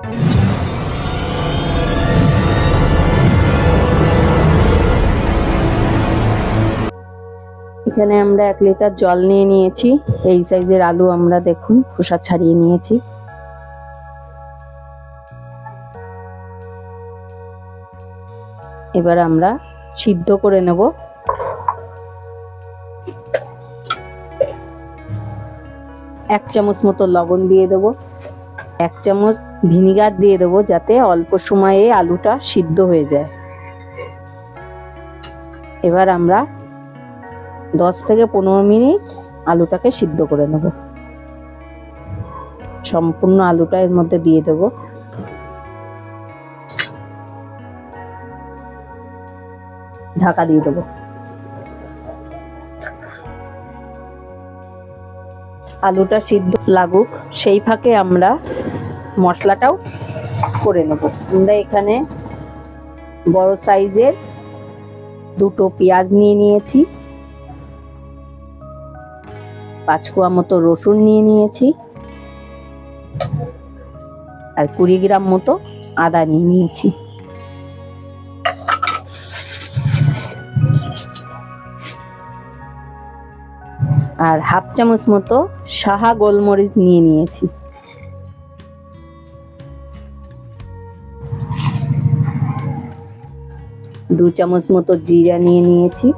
এখানে আমরা এক লিটার জল নিয়ে নিয়েছি। এই সাইজের আলু আমরা দেখুন খোসা ছাড়িয়ে নিয়েছি। এবার আমরা সিদ্ধ করে নেব। এক চামচ মতো লবণ দিয়ে দেব। এক চামচ ভিনিগার দিয়ে দেবো যাতে অল্প সময়ে আলুটা সিদ্ধ হয়ে যায়। এবার আমরা দশ থেকে পনেরো মিনিট আলুটাকে সিদ্ধ করে নেব। সম্পূর্ণ আলুটা এর মধ্যে দিয়ে দেব। ঢাকা দিয়ে দেবো। আলুটা সিদ্ধ লাগুক, সেই ফাঁকে আমরা মশলাটাও করে নেব। আমরা এখানে বড় সাইজের দুটো পেঁয়াজ নিয়ে নিয়েছি। পাঁচ কোয়া মতো রসুন নিয়ে নিয়েছি। আর কুড়ি গ্রাম মতো আদা নিয়ে নিয়েছি। আর হাফ চামচ মতো সাহা গোলমরিচ নিয়ে নিয়েছি। দু চামচ মতো জিরা নিয়ে নিয়েছি।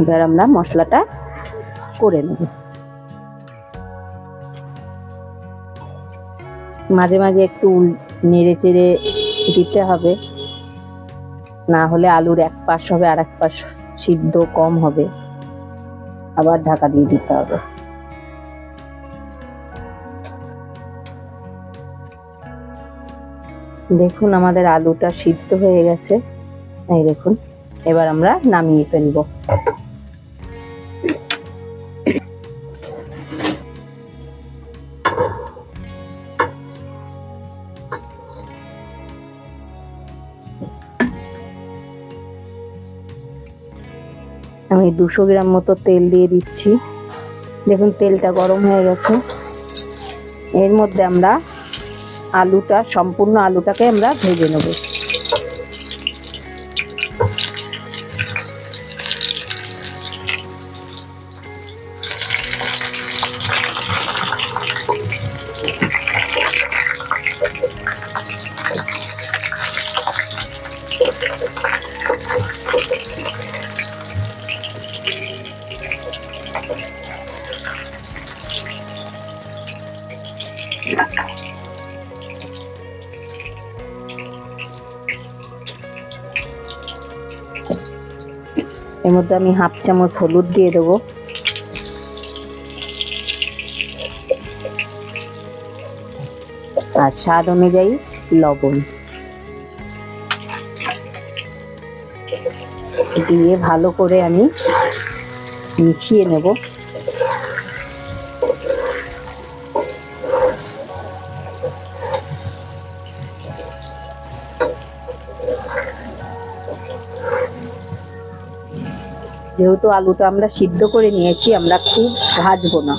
এবার আমরা মশলাটা করে নেব। মাঝে মাঝে একটু নেড়ে চেড়ে দিতে হবে। না হলে আলুর এক পাশ হবে আর এক পাশ সিদ্ধ কম হবে। আবার ঢাকা দিয়ে দিতে হবে। দেখুন আমাদের আলুটা সিদ্ধ হয়ে গেছে। এই দেখুন, এবার আমরা নামিয়ে ফেলব। আমি দুশো গ্রাম মতো তেল দিয়ে দিচ্ছি। দেখুন, তেলটা গরম হয়ে গেছে। এর মধ্যে আমরা আলুটা সম্পূর্ণ আলুটাকে আমরা ভেজে নেব। এর মধ্যে আমি হাফ চামচ হলুদ দিয়ে দেবো। আর স্বাদ অনুযায়ী লবণ। দিয়ে ভালো করে আমি মিশিয়ে নেব। যেহেতু আলুটা আমরা সিদ্ধ করে নিয়েছি, আমরা খুব ভাজবো না।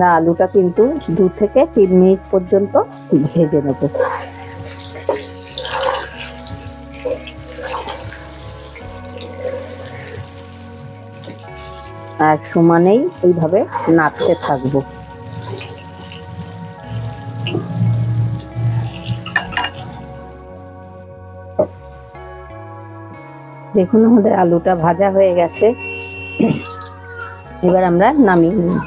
না, আলুটা কিন্তু দু থেকে তিন মিনিট পর্যন্ত ভেজে নেব। আর সমানেই এইভাবে নাড়তে থাকব। দেখুন আমাদের আলুটা ভাজা হয়ে গেছে। এবার আমরা নামিয়ে নিই।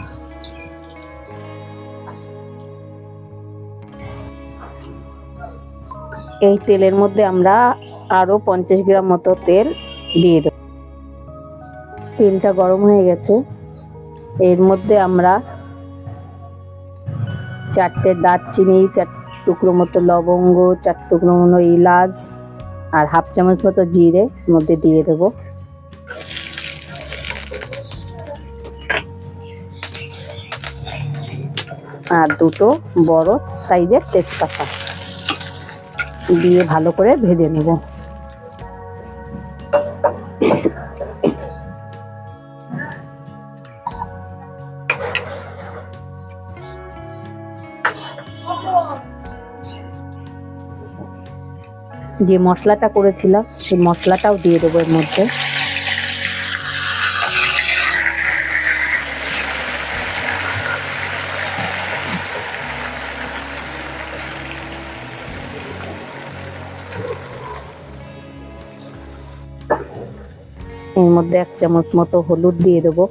এই তেলের মধ্যে আমরা আরও পঞ্চাশ গ্রাম মতো তেল দিয়ে দেব। তেলটা গরম হয়ে গেছে। এর মধ্যে আমরা চারটে দারচিনি, চার টুকরো মতো লবঙ্গ, চার টুকরো মতো ইলাচ আর হাফ চামচ মতো জিরে মধ্যে দিয়ে দেবো। আর দুটো বড় সাইজের তেজপাতা দিয়ে ভালো করে ভেজে নেব। যে মশলাটা করেছিলাম, সেই মশলাটাও দিয়ে দেবো এর মধ্যে। এর মধ্যে এক চামচ মতো হলুদ দিয়ে দেবো।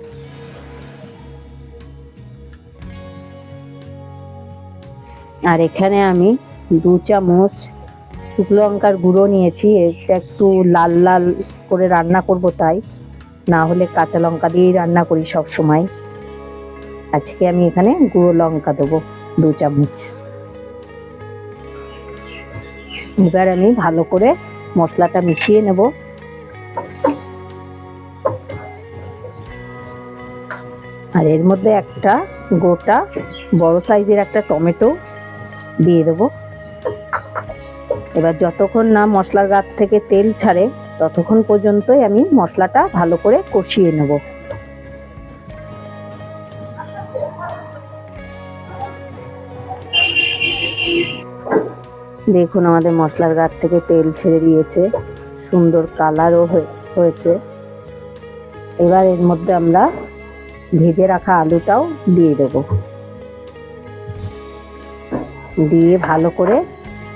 আর এখানে আমি দু চামচ শুকনো লঙ্কার গুঁড়ো নিয়েছি, এটা একটু লাল লাল করে রান্না করব তাই। না হলে কাঁচা লঙ্কা দিয়েই রান্না করি সব সময় আজকে আমি এখানে গুঁড়ো লঙ্কা দেবো, দু চামচ। এবার আমি ভালো করে মশলাটা মিশিয়ে নেব। আর এর মধ্যে একটা গোটা বড় সাইজের একটা টমেটো দিয়ে দেবো। এবার যতক্ষণ না মশলার গাছ থেকে তেল ছাড়ে, ততক্ষণ পর্যন্তই আমি মশলাটা ভালো করে কষিয়ে নেব। দেখুন আমাদের মশলার গাছ থেকে তেল ছেড়ে দিয়েছে, সুন্দর কালারও হয়েছে। এবার এর মধ্যে আমরা ভেজে রাখা আলুটাও দিয়ে দেব। দিয়ে ভালো করে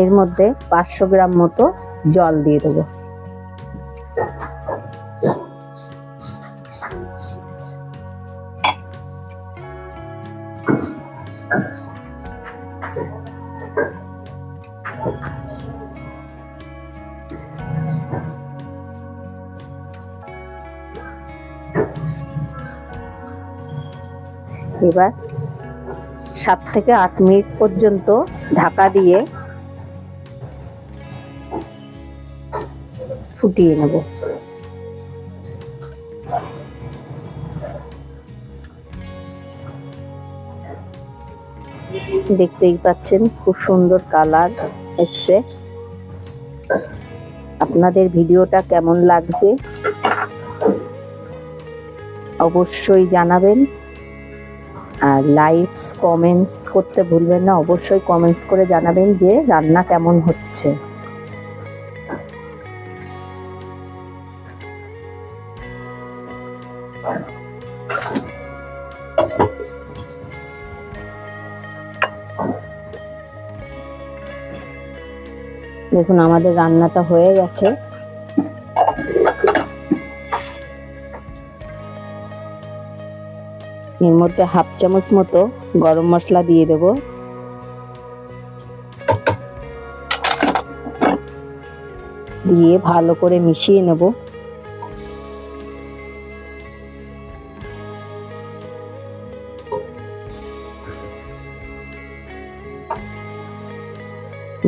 এর মধ্যে পাঁচশো গ্রাম মতো জল দিয়ে দেবো। এবার সাত থেকে আট মিনিট পর্যন্ত ঢাকা দিয়ে ফুটিয়ে নেব। দেখতেই পাচ্ছেন, খুব সুন্দর কালার এসছে। আপনাদের ভিডিওটা কেমন লাগছে? অবশ্যই জানাবেন। আর লাইকস কমেন্টস করতে ভুলবেন না, অবশ্যই কমেন্টস করে জানাবেন যে রান্না কেমন হচ্ছে। দেখুন, আমাদের রান্নাটা হয়ে গেছে। এর মধ্যে হাফ চামচ মতো গরম মশলা দিয়ে দেব। দিয়ে ভালো করে মিশিয়ে নেব।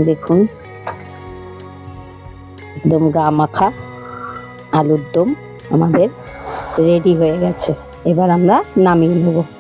দেখুন। একদম গা মাখা আলুর দম আমাদের রেডি হয়ে গেছে। এবার আমরা নামিয়ে নেব।